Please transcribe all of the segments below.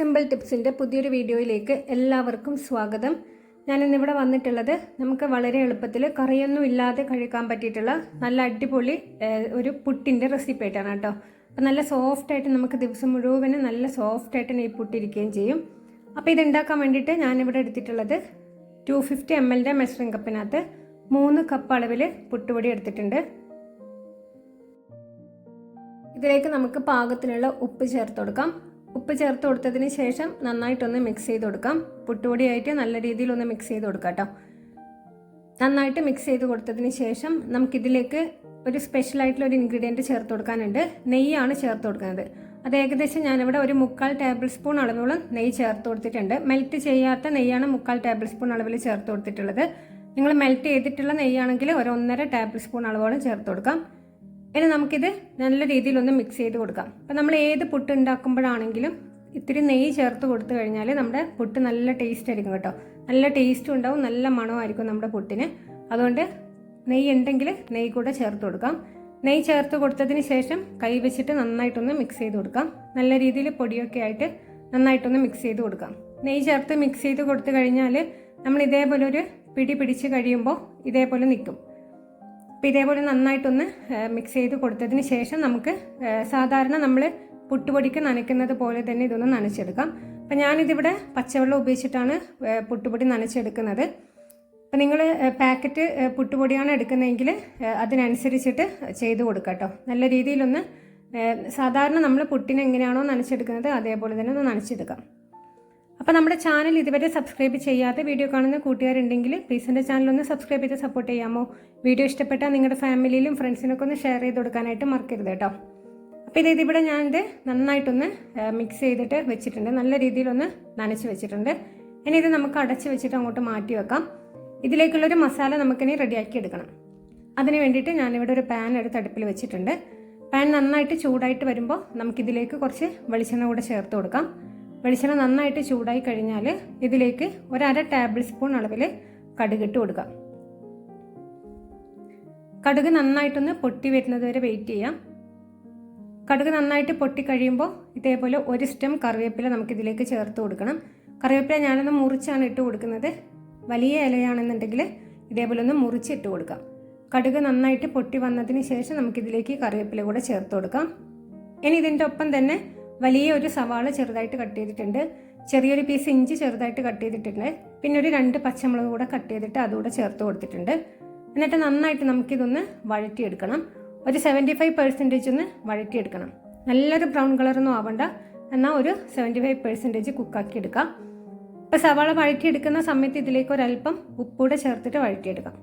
Simple ടിപ്സിന്റെ പുതിയൊരു വീഡിയോയിലേക്ക് എല്ലാവർക്കും സ്വാഗതം. ഞാനിന്നിവിടെ വന്നിട്ടുള്ളത് നമുക്ക് വളരെ എളുപ്പത്തിൽ കറിയൊന്നും ഇല്ലാതെ കഴിക്കാൻ പറ്റിയിട്ടുള്ള നല്ല അടിപൊളി ഒരു പുട്ടിന്റെ റെസിപ്പി ആയിട്ടാണ് കേട്ടോ. അപ്പം നല്ല സോഫ്റ്റായിട്ട് നമുക്ക് ദിവസം മുഴുവനും നല്ല സോഫ്റ്റായിട്ട് ഈ പുട്ടിരിക്കുകയും ചെയ്യും. അപ്പോൾ ഇതുണ്ടാക്കാൻ വേണ്ടിയിട്ട് ഞാനിവിടെ എടുത്തിട്ടുള്ളത് ടു ഫിഫ്റ്റി എം എല്ലിന്റെ മെഷറിംഗ് കപ്പിനകത്ത് മൂന്ന് കപ്പ് അളവിൽ പുട്ടുപൊടി എടുത്തിട്ടുണ്ട്. ഇതിലേക്ക് നമുക്ക് പാകത്തിനുള്ള ഉപ്പ് ചേർത്ത് കൊടുക്കാം. ഉപ്പ് ചേർത്ത് കൊടുത്തതിന് ശേഷം നന്നായിട്ടൊന്ന് മിക്സ് ചെയ്ത് കൊടുക്കാം. പുട്ടുപൊടിയായിട്ട് നല്ല രീതിയിൽ ഒന്ന് മിക്സ് ചെയ്ത് കൊടുക്കാം കേട്ടോ നന്നായിട്ട് മിക്സ് ചെയ്ത് കൊടുത്തതിന് ശേഷം നമുക്കിതിലേക്ക് ഒരു സ്പെഷ്യൽ ആയിട്ടുള്ള ഒരു ഇൻഗ്രീഡിയന്റ് ചേർത്ത് കൊടുക്കാനുണ്ട്. നെയ്യാണ് ചേർത്ത് കൊടുക്കുന്നത്. അത് ഏകദേശം ഞാനിവിടെ ഒരു മുക്കാൽ ടേബിൾ സ്പൂൺ അളവോളം നെയ്യ് ചേർത്ത് കൊടുത്തിട്ടുണ്ട്. മെൽറ്റ് ചെയ്യാത്ത നെയ്യാണ് മുക്കാൽ ടേബിൾ സ്പൂൺ അളവിൽ ചേർത്ത് കൊടുത്തിട്ടുള്ളത്. നിങ്ങൾ മെൽറ്റ് ചെയ്തിട്ടുള്ള നെയ്യാണെങ്കിൽ ഒരു ഒന്നര ടേബിൾ സ്പൂൺ അളവോളം ചേർത്ത് കൊടുക്കാം. ഇനി നമുക്കിത് നല്ല രീതിയിൽ ഒന്ന് മിക്സ് ചെയ്ത് കൊടുക്കാം. അപ്പം നമ്മൾ ഏത് പുട്ട് ഉണ്ടാക്കുമ്പോഴാണെങ്കിലും ഇത്തിരി നെയ്യ് ചേർത്ത് കൊടുത്തു കഴിഞ്ഞാൽ നമ്മുടെ പുട്ട് നല്ല ടേസ്റ്റ് ആയിരിക്കും കേട്ടോ. നല്ല ടേസ്റ്റും ഉണ്ടാവും നല്ല മണമായിരിക്കും നമ്മുടെ പുട്ടിന്. അതുകൊണ്ട് നെയ്യ് ഉണ്ടെങ്കിൽ നെയ്യ് കൂടെ ചേർത്ത് കൊടുക്കാം. നെയ്യ് ചേർത്ത് കൊടുത്തതിന് ശേഷം കൈ വെച്ചിട്ട് നന്നായിട്ടൊന്ന് മിക്സ് ചെയ്ത് കൊടുക്കാം. നല്ല രീതിയിൽ പൊടിയൊക്കെ ആയിട്ട് നന്നായിട്ടൊന്ന് മിക്സ് ചെയ്ത് കൊടുക്കാം. നെയ്യ് ചേർത്ത് മിക്സ് ചെയ്ത് കൊടുത്തു കഴിഞ്ഞാൽ നമ്മൾ ഇതേപോലെ ഒരു പിടി പിടിച്ച് കഴിയുമ്പോൾ ഇതേപോലെ നിൽക്കും. അപ്പോൾ ഇതേപോലെ നന്നായിട്ടൊന്ന് മിക്സ് ചെയ്ത് കൊടുത്തതിന് ശേഷം നമുക്ക് സാധാരണ നമ്മൾ പുട്ടുപൊടിക്ക് നനയ്ക്കുന്നത് പോലെ തന്നെ ഇതൊന്ന് നനച്ചെടുക്കാം. അപ്പം ഞാനിതിവിടെ പച്ചവെള്ളം ഉപയോഗിച്ചിട്ടാണ് പുട്ടുപൊടി നനച്ചെടുക്കുന്നത്. അപ്പം നിങ്ങൾ പാക്കറ്റ് പുട്ടുപൊടിയാണ് എടുക്കുന്നതെങ്കിൽ അതിനനുസരിച്ചിട്ട് ചെയ്ത് കൊടുക്കാം കേട്ടോ നല്ല രീതിയിലൊന്ന് സാധാരണ നമ്മൾ പുട്ടിനെങ്ങനെയാണോ നനച്ചെടുക്കുന്നത് അതേപോലെ തന്നെ ഒന്ന് നനച്ചെടുക്കാം. അപ്പോൾ നമ്മുടെ ചാനൽ ഇതുവരെ സബ്സ്ക്രൈബ് ചെയ്യാതെ വീഡിയോ കാണുന്ന കൂട്ടുകാരുണ്ടെങ്കിൽ പ്ലീസ് എന്റെ ചാനൽ ഒന്ന് സബ്സ്ക്രൈബ് ചെയ്ത് സപ്പോർട്ട് ചെയ്യാമോ? വീഡിയോ ഇഷ്ടപ്പെട്ടാൽ നിങ്ങളുടെ ഫാമിലിയിലും ഫ്രണ്ട്സിനൊക്കെ ഒന്ന് ഷെയർ ചെയ്ത് കൊടുക്കാനായിട്ട് മറക്കരുത് കേട്ടോ. അപ്പോൾ ഇത് ഇതിവിടെ ഞാനിത് നന്നായിട്ടൊന്ന് മിക്സ് ചെയ്തിട്ട് വെച്ചിട്ടുണ്ട്. നല്ല രീതിയിലൊന്ന് നനച്ച് വെച്ചിട്ടുണ്ട്. ഇനി ഇത് നമുക്ക് അടച്ച് വെച്ചിട്ട് അങ്ങോട്ട് മാറ്റി വെക്കാം. ഇതിലേക്കുള്ളൊരു മസാല നമുക്കിനി റെഡിയാക്കി എടുക്കണം. അതിന് വേണ്ടിയിട്ട് ഞാനിവിടെ ഒരു പാൻ എടുത്ത് അടുപ്പിൽ വെച്ചിട്ടുണ്ട്. പാൻ നന്നായിട്ട് ചൂടായിട്ട് വരുമ്പോൾ നമുക്കിതിലേക്ക് കുറച്ച് വെളിച്ചെണ്ണ കൂടെ ചേർത്ത് കൊടുക്കാം. വെളിച്ചെണ്ണ നന്നായിട്ട് ചൂടായി കഴിഞ്ഞാൽ ഇതിലേക്ക് ഒരു അര ടേബിൾ സ്പൂൺ അളവിൽ കടുകിട്ട് കൊടുക്കാം കടുക് നന്നായിട്ടൊന്ന് പൊട്ടി വരുന്നത് വരെ വെയിറ്റ് ചെയ്യാം. കടുക് നന്നായിട്ട് പൊട്ടി കഴിയുമ്പോൾ ഇതേപോലെ ഒരു സ്റ്റം കറിവേപ്പില നമുക്ക് ഇതിലേക്ക് ചേർത്ത് കൊടുക്കണം. കറിവേപ്പില ഞാനൊന്ന് മുറിച്ചാണ് ഇട്ട് കൊടുക്കുന്നത്. വലിയ ഇലയാണെന്നുണ്ടെങ്കിൽ ഇതേപോലെ ഒന്ന് മുറിച്ച് ഇട്ട് കൊടുക്കാം കടുക് നന്നായിട്ട് പൊട്ടി വന്നതിന് ശേഷം നമുക്കിതിലേക്ക് കറിവേപ്പില കൂടെ ചേർത്ത് കൊടുക്കാം. ഇനി ഇതിന്റെ ഒപ്പം തന്നെ വലിയ ഒരു സവാള ചെറുതായിട്ട് കട്ട് ചെയ്തിട്ടുണ്ട്. ചെറിയൊരു പീസ് ഇഞ്ചി ചെറുതായിട്ട് കട്ട് ചെയ്തിട്ടുണ്ട്. പിന്നെ ഒരു രണ്ട് പച്ചമുളക് കൂടെ കട്ട് ചെയ്തിട്ട് അതുകൂടെ ചേർത്ത് കൊടുത്തിട്ടുണ്ട്. എന്നിട്ട് നന്നായിട്ട് നമുക്കിതൊന്ന് വഴറ്റിയെടുക്കണം. ഒരു സെവന്റി ഫൈവ് പെർസെന്റേജ് ഒന്ന് വഴറ്റിയെടുക്കണം. നല്ലൊരു ബ്രൗൺ കളറൊന്നും ആവണ്ട. എന്നാൽ ഒരു സെവന്റി ഫൈവ് പെർസെന്റേജ് കുക്കാക്കി എടുക്കാം ഇപ്പോൾ സവാള വഴറ്റിയെടുക്കുന്ന സമയത്ത് ഇതിലേക്ക് ഒരല്പം ഉപ്പൂടെ ചേർത്തിട്ട് വഴറ്റിയെടുക്കാം.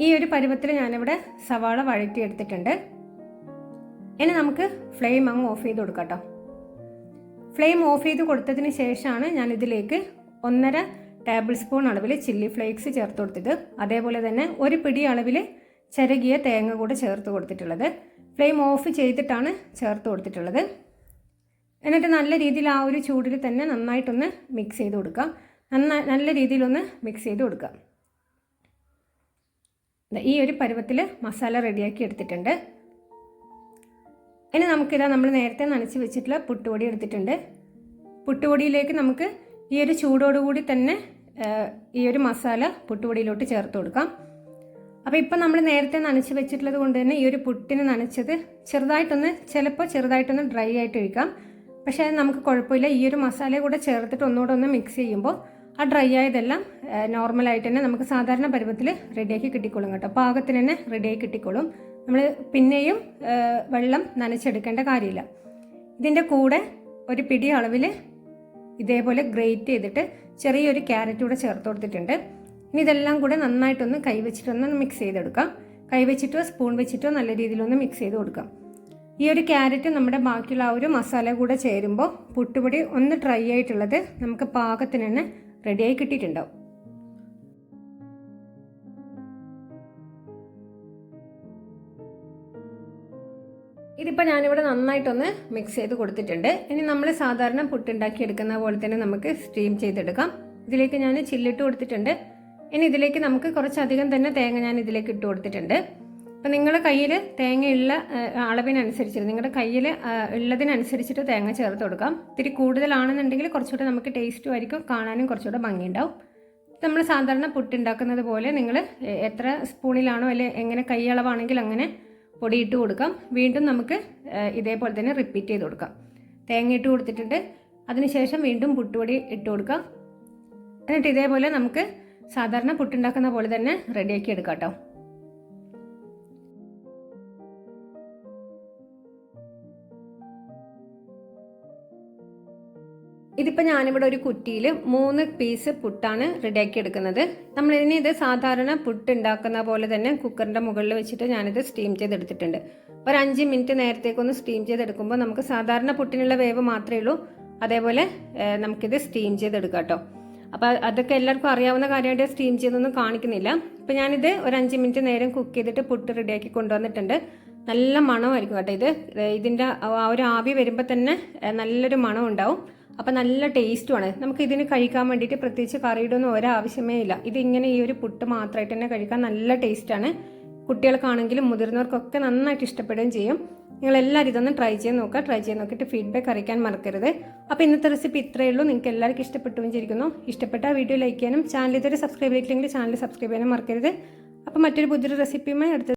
ഈ ഒരു പരുവത്തിൽ ഞാനിവിടെ സവാള വഴറ്റിയെടുത്തിട്ടുണ്ട്. ഇനി നമുക്ക് ഫ്ലെയിം അങ്ങ് ഓഫ് ചെയ്ത് കൊടുക്കാം കേട്ടോ ഫ്ലെയിം ഓഫ് ചെയ്ത് കൊടുത്തതിന് ശേഷമാണ് ഞാൻ ഇതിലേക്ക് ഒന്നര ടേബിൾ സ്പൂൺ അളവിൽ ചില്ലി ഫ്ലേക്സ് ചേർത്ത് കൊടുത്തത്. അതേപോലെ തന്നെ ഒരു പിടി അളവിൽ ചിരകിയ തേങ്ങ കൂടെ ചേർത്ത് കൊടുത്തിട്ടുള്ളത്. ഫ്ലെയിം ഓഫ് ചെയ്തിട്ടാണ് ചേർത്ത് കൊടുത്തിട്ടുള്ളത്. എന്നിട്ട് നല്ല രീതിയിൽ ആ ഒരു ചൂടിൽ തന്നെ നന്നായിട്ടൊന്ന് മിക്സ് ചെയ്ത് കൊടുക്കുക നന്നായി നല്ല രീതിയിലൊന്ന് മിക്സ് ചെയ്ത് കൊടുക്കുക ഈ ഒരു പരുവത്തിൽ മസാല റെഡിയാക്കി എടുത്തിട്ടുണ്ട്. ഇനി നമുക്കിതാ നമ്മൾ നേരത്തെ നനച്ച് വെച്ചിട്ടുള്ള പുട്ടുപൊടി എടുത്തിട്ടുണ്ട്. പുട്ടുപൊടിയിലേക്ക് നമുക്ക് ഈ ഒരു ചൂടോടുകൂടി തന്നെ ഈ ഒരു മസാല പുട്ടുപൊടിയിലോട്ട് ചേർത്ത് കൊടുക്കാം. അപ്പോൾ ഇപ്പം നമ്മൾ നേരത്തെ നനച്ച് വെച്ചിട്ടുള്ളത് കൊണ്ട് തന്നെ ഈ ഒരു പുട്ടിന് നനച്ചത് ചെറുതായിട്ടൊന്ന് ചിലപ്പോൾ ചെറുതായിട്ടൊന്ന് ഡ്രൈ ആയിട്ട് ഒഴിക്കാം. പക്ഷേ അത് നമുക്ക് കുഴപ്പമില്ല. ഈ ഒരു മസാല കൂടെ ചേർത്തിട്ട് ഒന്നുകൂടെ ഒന്ന് മിക്സ് ചെയ്യുമ്പോൾ ആ ഡ്രൈ ആയതെല്ലാം നോർമലായിട്ട് തന്നെ നമുക്ക് സാധാരണ പരുവത്തിൽ റെഡിയാക്കി കിട്ടിക്കോളും കേട്ടോ. പാകത്തിന് തന്നെ റെഡിയായി കിട്ടിക്കോളും. നമ്മൾ പിന്നെയും വെള്ളം നനച്ചെടുക്കേണ്ട കാര്യമില്ല. ഇതിന്റെ കൂടെ ഒരു പിടി അളവിൽ ഇതേപോലെ ഗ്രേറ്റ് ചെയ്തിട്ട് ചെറിയൊരു ക്യാരറ്റ് കൂടെ ചേർത്ത് കൊടുത്തിട്ടുണ്ട്. ഇനി ഇതെല്ലാം കൂടെ നന്നായിട്ടൊന്ന് കൈവച്ചിട്ടൊന്ന് മിക്സ് ചെയ്തെടുക്കാം. കൈവച്ചിട്ടോ സ്പൂൺ വെച്ചിട്ടോ നല്ല രീതിയിലൊന്ന് മിക്സ് ചെയ്ത് കൊടുക്കാം. ഈ ഒരു ക്യാരറ്റ് നമ്മുടെ ബാക്കിയുള്ള ആ ഒരു മസാല കൂടെ ചേരുമ്പോൾ പുട്ടുപൊടി ഒന്ന് ഡ്രൈ ആയിട്ടുള്ളത് നമുക്ക് പാകത്തിന് തന്നെ റെഡിയായി കിട്ടിയിട്ടുണ്ടാവും. ഇതിപ്പോൾ ഞാനിവിടെ നന്നായിട്ടൊന്ന് മിക്സ് ചെയ്ത് കൊടുത്തിട്ടുണ്ട്. ഇനി നമ്മൾ സാധാരണ പുട്ടുണ്ടാക്കി എടുക്കുന്ന പോലെ തന്നെ നമുക്ക് സ്റ്റീം ചെയ്തെടുക്കാം. ഇതിലേക്ക് ഞാൻ ചില്ലിട്ട് കൊടുത്തിട്ടുണ്ട്. ഇനി ഇതിലേക്ക് നമുക്ക് കുറച്ചധികം തന്നെ തേങ്ങ ഞാൻ ഇതിലേക്ക് ഇട്ട് കൊടുത്തിട്ടുണ്ട്. അപ്പം നിങ്ങളുടെ കയ്യിൽ തേങ്ങയുള്ള അളവിനനുസരിച്ച് നിങ്ങളുടെ കയ്യിൽ ഉള്ളതിനനുസരിച്ചിട്ട് തേങ്ങ ചേർത്ത് കൊടുക്കാം. ഇത്തിരി കൂടുതലാണെന്നുണ്ടെങ്കിൽ കുറച്ചുകൂടെ നമുക്ക് ടേസ്റ്റും ആയിരിക്കും കാണാനും കുറച്ചുകൂടെ ഭംഗിയുണ്ടാവും. നമ്മൾ സാധാരണ പുട്ടുണ്ടാക്കുന്നത് പോലെ നിങ്ങൾ എത്ര സ്പൂണിലാണോ അല്ലെങ്കിൽ എങ്ങനെ കൈയളവാണെങ്കിൽ അങ്ങനെ പൊടി ഇട്ട് കൊടുക്കാം. വീണ്ടും നമുക്ക് ഇതേപോലെ തന്നെ റിപ്പീറ്റ് ചെയ്ത് കൊടുക്കാം. തേങ്ങ ഇട്ട് കൊടുത്തിട്ടുണ്ട്. അതിനുശേഷം വീണ്ടും പുട്ടുപൊടി ഇട്ട് കൊടുക്കാം. എന്നിട്ട് ഇതേപോലെ നമുക്ക് സാധാരണ പുട്ടുണ്ടാക്കുന്ന പോലെ തന്നെ റെഡിയാക്കി എടുക്കാം കേട്ടോ. ഇതിപ്പോൾ ഞാനിവിടെ ഒരു കുറ്റിയിൽ മൂന്ന് പീസ് പുട്ടാണ് റെഡിയാക്കി എടുക്കുന്നത്. നമ്മൾ ഇനി ഇത് സാധാരണ പുട്ട് ഉണ്ടാക്കുന്ന പോലെ തന്നെ കുക്കറിന്റെ മുകളിൽ വെച്ചിട്ട് ഞാനിത് സ്റ്റീം ചെയ്തെടുത്തിട്ടുണ്ട്. ഒരു അഞ്ച് മിനിറ്റ് നേരത്തേക്കൊന്ന് സ്റ്റീം ചെയ്തെടുക്കുമ്പോൾ നമുക്ക് സാധാരണ പുട്ടിനുള്ള വേവ് മാത്രമേ ഉള്ളൂ. അതേപോലെ നമുക്കിത് സ്റ്റീം ചെയ്തെടുക്കാം കേട്ടോ അപ്പോൾ അതൊക്കെ എല്ലാവർക്കും അറിയാവുന്ന കാര്യമായിട്ട് സ്റ്റീം ചെയ്തൊന്നും കാണിക്കുന്നില്ല. അപ്പോൾ ഞാനിത് ഒരു അഞ്ച് മിനിറ്റ് നേരം കുക്ക് ചെയ്തിട്ട് പുട്ട് റെഡിയാക്കി കൊണ്ടുവന്നിട്ടുണ്ട്. നല്ല മണമായിരിക്കും കേട്ടോ ഇത്. ഇതിന്റെ ആ ഒരു ആവി വരുമ്പോൾ തന്നെ നല്ലൊരു മണം ഉണ്ടാവും അപ്പം നല്ല ടേസ്റ്റുമാണ് നമുക്ക് ഇതിന് കഴിക്കാൻ വേണ്ടിയിട്ട് പ്രത്യേകിച്ച് കറിയുടെ ഒന്നും ഒരാവശ്യമേ ഇല്ല. ഇതിങ്ങനെ ഈ ഒരു പുട്ട് മാത്രമായിട്ട് തന്നെ കഴിക്കാൻ നല്ല ടേസ്റ്റാണ് കുട്ടികൾക്കാണെങ്കിലും മുതിർന്നവർക്കൊക്കെ നന്നായിട്ട് ഇഷ്ടപ്പെടുകയും ചെയ്യും. നിങ്ങൾ എല്ലാവരും ഇതൊന്ന് ട്രൈ ചെയ്ത് നോക്കുക. ട്രൈ ചെയ്ത് നോക്കിയിട്ട് ഫീഡ്ബാക്ക് അറിയിക്കാൻ മറക്കരുത്. അപ്പോൾ ഇന്നത്തെ റെസിപ്പി ഇത്രയേ ഉള്ളൂ. നിങ്ങൾക്ക് എല്ലാവർക്കും ഇഷ്ടപ്പെട്ടു വിചാരിക്കുന്നു. ഇഷ്ടപ്പെട്ട വീഡിയോ ലൈക്ക് ചെയ്യാനും ചാനൽ ഇതുവരെ സബ്സ്ക്രൈബ് ചെയ്തിട്ടില്ലെങ്കിൽ ചാനൽ സബ്സ്ക്രൈബ് ചെയ്യാനും മറക്കരുത്. അപ്പോൾ മറ്റൊരു പുതിയൊരു റെസിപ്പിയുമായി അടുത്ത